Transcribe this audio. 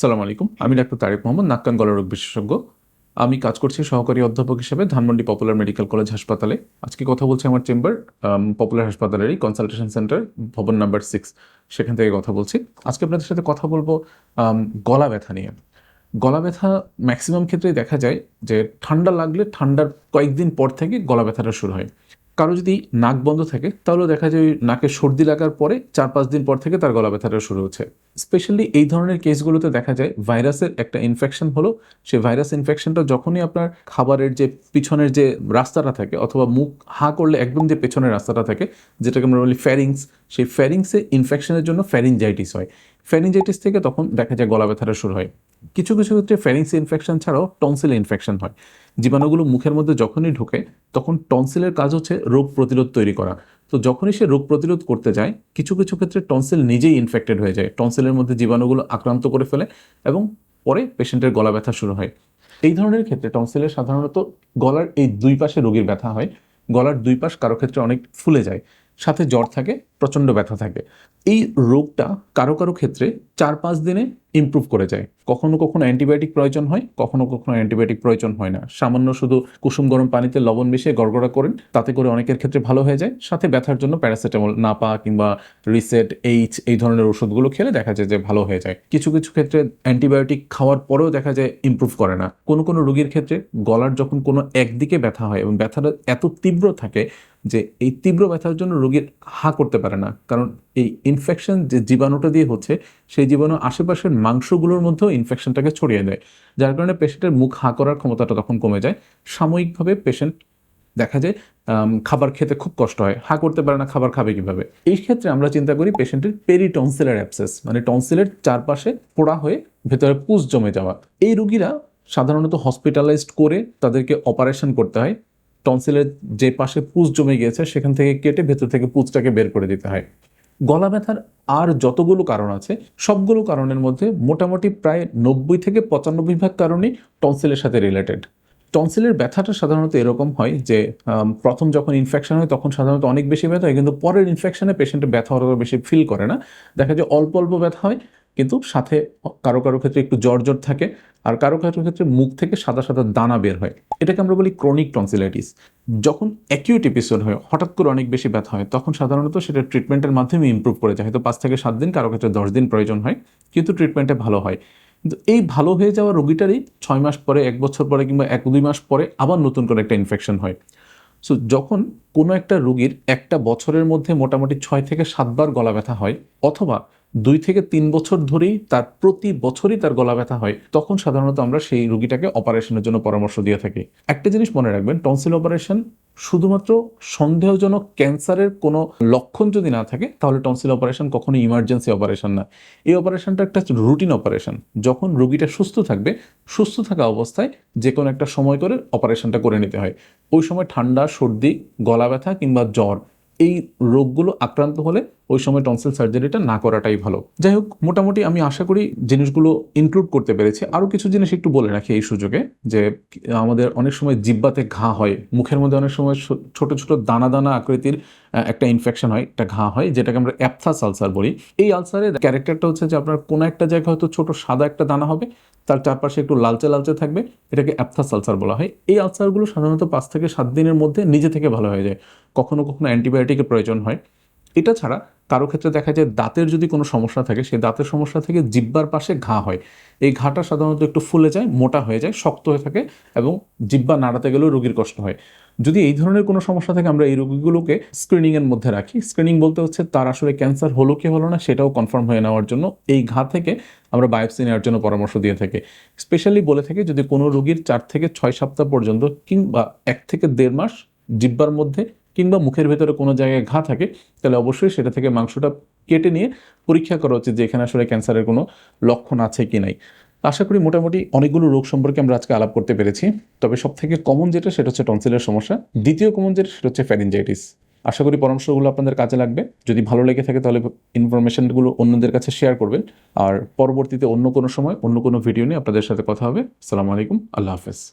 সালাম আলাইকুম। আমি ডাক্তার তারেক মোহাম্মদ নাক্কান গলারোগ বিশেষজ্ঞ। আমি কাজ করছি সহকারী অধ্যাপক হিসেবে ধানমন্ডি পপুলার মেডিকেল কলেজ হাসপাতালে। আজকে কথা বলছি আমার চেম্বার পপুলার হাসপাতালেরই কনসালটেশন সেন্টার, ভবন নাম্বার সিক্স, সেখান থেকে কথা বলছি। আজকে আপনাদের সাথে কথা বলব গলা ব্যথা নিয়ে। গলা ব্যথা ম্যাক্সিমাম ক্ষেত্রেই দেখা যায় যে ঠান্ডা লাগলে ঠান্ডার কয়েকদিন পর থেকে গলা ব্যথাটা শুরু হয়। কারও যদি নাক বন্ধ থাকে, তাহলেও দেখা যায় নাকে সর্দি লাগার পরে চার পাঁচ দিন পর থেকে তার গলা ব্যথাটা শুরু হচ্ছে। স্পেশালি এই ধরনের কেসগুলোতে দেখা যায় ভাইরাসের একটা ইনফেকশন হলো। সেই ভাইরাস ইনফেকশনটা যখনই আপনার খাবারের যে পিছনের যে রাস্তাটা থাকে, অথবা মুখ হা করলে একদম যে পেছনের রাস্তাটা থাকে, যেটাকে আমরা বলি ফ্যারিংস সেই ফ্যারিংসে ইনফেকশনের জন্য ফ্যারিনজাইটিস হয়। ফ্যারিনজাইটিস থেকে তখন দেখা যায় গলা ব্যথাটা শুরু হয়। কিছু কিছু ক্ষেত্রে ফ্যারিংস ইনফেকশন ছাড়াও টনসিল ইনফেকশন হয়। জীবাণুগুলো মুখের মধ্যে যখনই ঢোকে, তখন টনসিলের কাজ হচ্ছে রোগ প্রতিরোধ তৈরি করা। তো যখনই সে রোগ প্রতিরোধ করতে যায়, কিছু কিছু ক্ষেত্রে টনসিল নিজেই ইনফেক্টেড হয়ে যায়। টনসিলের মধ্যে জীবাণুগুলো আক্রান্ত করে ফেলে এবং পরে পেশেন্টের গলা ব্যথা শুরু হয়। এই ধরনের ক্ষেত্রে টনসিলের সাধারণত গলার এই দুই পাশে রোগীর ব্যথা হয়। গলার দুই পাশ কারও ক্ষেত্রে অনেক ফুলে যায়। সাথে জ্বর থাকে প্রচণ্ড ব্যথা থাকে। এই রোগটা কারও কারও ক্ষেত্রে চার পাঁচ দিনে ইমপ্রুভ করে যায়। কখনো কখনো অ্যান্টিবায়োটিক প্রয়োজন হয়, কখনো কখনো অ্যান্টিবায়োটিক প্রয়োজন হয় না। সামান্য শুধু কুসুম গরম পানিতে লবণ মিশিয়ে গড়গড়া করেন, তাতে করে অনেকের ক্ষেত্রে ভালো হয়ে যায়। সাথে ব্যথার জন্য প্যারাসিটামল, নাপা কিংবা রিসেট, এইচ এই ধরনের ওষুধগুলো খেলে দেখা যায় যে ভালো হয়ে যায়। কিছু কিছু ক্ষেত্রে অ্যান্টিবায়োটিক খাওয়ার পরেও দেখা যায় ইমপ্রুভ করে না। কোনো কোনো রোগীর ক্ষেত্রে গলার যখন কোনো একদিকে ব্যথা হয় এবং ব্যথাটা এত তীব্র থাকে যে এই তীব্র ব্যথার জন্য রোগীর হা করতে পারে না। কারণ এই ইনফেকশন যে জীবাণুটা দিয়ে হচ্ছে, সেই জীবাণু আশেপাশের মাংসগুলোর মধ্যেও ইনফেকশনটাকে ছড়িয়ে দেয়। যার কারণে পেশেন্টের মুখ হা করার ক্ষমতাটা তখন কমে যায়। সাময়িকভাবে পেশেন্ট দেখা যায় খাবার খেতে খুব কষ্ট হয়। হা করতে পারে না, খাবার খাবে কীভাবে? এই ক্ষেত্রে আমরা চিন্তা করি পেশেন্টের পেরিটনসিলার অ্যাপসেস মানে টনসিলের চারপাশে পোড়া হয়ে ভেতরে পুষ জমে যাওয়া। এই রুগীরা সাধারণত হসপিটালাইজড করে তাদেরকে অপারেশন করতে হয়। টনসিলের যে পাশে পুষ জমে গিয়েছে, সেখান থেকে কেটে ভেতর থেকে পুঁজটাকে বের করে দিতে হয়। গলা ব্যথার আর যতগুলো কারণ আছে, সবগুলো কারণের মধ্যে মোটামুটি প্রায় নব্বই থেকে পঁচানব্বই ভাগ কারণই টনসিলের সাথে রিলেটেড টনসিলের ব্যথাটা সাধারণত এরকম হয় যে প্রথম যখন ইনফেকশন হয়, তখন সাধারণত অনেক বেশি ব্যথা হয়, কিন্তু পরের ইনফেকশনে পেশেন্টের ব্যথা অতটা বেশি ফিল করে না। দেখা যায় অল্প অল্প ব্যথা হয় কিন্তু সাথে কারও কারও ক্ষেত্রে একটু জ্বর থাকে, আর কারও কারও ক্ষেত্রে মুখ থেকে সাদা সাদা দানা বের হয়। এটাকে আমরা বলি ক্রনিক টনসিলাইটিস যখন অ্যাকিউট এপিসোড হয়, হঠাৎ করে অনেক বেশি ব্যথা হয়, তখন সাধারণত সেটা ট্রিটমেন্টের মাধ্যমে ইমপ্রুভ করে যায়। হয়তো পাঁচ থেকে সাত দিন, কারও ক্ষেত্রে দশ দিন প্রয়োজন হয়, কিন্তু ট্রিটমেন্টে ভালো হয়। কিন্তু এই ভালো হয়ে যাওয়া রোগীটারই ছয় মাস পরে, এক বছর পরে কিংবা এক দুই মাস পরে আবার নতুন করে একটা ইনফেকশন হয়। সো যখন কোনো একটা রোগীর একটা বছরের মধ্যে মোটামুটি ছয় থেকে সাতবার গলা ব্যথা হয়, অথবা দুই থেকে তিন বছর ধরেই তার প্রতি বছরই তার গলা ব্যথা হয়, তখন সাধারণত আমরা সেই রোগীটাকে অপারেশনের জন্য পরামর্শ দিয়ে থাকি। একটা জিনিস মনে রাখবেন টনসিল অপারেশন শুধুমাত্র সন্দেহজনক ক্যান্সারের কোনো লক্ষণ যদি না থাকে, তাহলে টনসিল অপারেশন কখনো ইমার্জেন্সি অপারেশন না। এই অপারেশনটা একটা রুটিন অপারেশন যখন রোগীটা সুস্থ থাকবে, সুস্থ থাকা অবস্থায় যে কোনো একটা সময় করে অপারেশনটা করে নিতে হয়। ওই সময় ঠান্ডা, সর্দি, গলা ব্যথা কিংবা জ্বর, এই রোগগুলো আক্রান্ত হলে ওই সময় টনসিল সার্জারিটা না করাটাই ভালো। যাই হোক মোটামুটি আমি আশা করি জিনিসগুলো ইনক্লুড করতে পেরেছি। আরও কিছু জিনিস একটু বলে রাখি এই সুযোগে যে, আমাদের অনেক সময় জিব্বাতে ঘা হয়, মুখের মধ্যে অনেক সময় ছোট ছোট দানা দানা আকৃতির একটা ইনফেকশন হয়, একটা ঘা হয়, যেটাকে আমরা অ্যাপথাস আলসার বলি। এই আলসারের ক্যারেক্টারটা হচ্ছে যে, আপনার কোনো একটা জায়গায় হয়তো ছোট সাদা একটা দানা হবে, তার চারপাশে একটু লালচে লালচে থাকবে, এটাকে অ্যাপথাস আলসার বলা হয়। এই আলসারগুলো সাধারণত পাঁচ থেকে সাত দিনের মধ্যে নিজে থেকে ভালো হয়ে যায়। কখনো কখনো অ্যান্টিবায়োটিকের প্রয়োজন হয়। এটা ছাড়া কারও ক্ষেত্রে দেখা যায় দাঁতের যদি কোনো সমস্যা থাকে, সেই দাঁতের সমস্যা থেকে জিব্বার পাশে ঘা হয়। এই ঘাটা সাধারণত একটু ফুলে যায়, মোটা হয়ে যায়, শক্ত হয়ে থাকে এবং জিব্বা নাড়াতে গেলেও রোগীর কষ্ট হয়। যদি এই ধরনের কোনো সমস্যা থাকে, আমরা এই রোগীগুলোকে স্ক্রিনিংয়ের মধ্যে রাখি। স্ক্রিনিং বলতে হচ্ছে, তার আসলে ক্যান্সার হলো কি হলো না, সেটাও কনফার্ম হয়ে নেওয়ার জন্য এই ঘা থেকে আমরা বায়োপসি নেওয়ার জন্য পরামর্শ দিয়ে থাকি। স্পেশালি বলে থাকি, যদি কোনো রোগীর চার থেকে ছয় সপ্তাহ পর্যন্ত কিংবা এক থেকে দেড় মাস জিব্বার মধ্যে কিংবা মুখের ভেতরে কোনো জায়গায় ঘা থাকে, তাহলে অবশ্যই সেটা থেকে মাংসটা কেটে নিয়ে পরীক্ষা করা উচিত যে এখানে আসলে ক্যান্সারের কোনো লক্ষণ আছে কি নাই। আশা করি মোটামুটি অনেকগুলো রোগ সম্পর্কে আমরা আজকে আলাপ করতে পেরেছি। তবে সব থেকে কমন যেটা, সেটা হচ্ছে টনসিলের সমস্যা। দ্বিতীয় কমন যেটা, সেটা হচ্ছে ফ্যারিনজাইটিস আশা করি পরামর্শগুলো আপনাদের কাজে লাগবে। যদি ভালো লেগে থাকে, তাহলে ইনফরমেশনগুলো অন্যদের কাছে শেয়ার করবেন। আর পরবর্তীতে অন্য কোনো সময়, অন্য কোনো ভিডিও নিয়ে আপনাদের সাথে কথা হবে। আসসালামু আলাইকুম। আল্লাহ হাফেজ।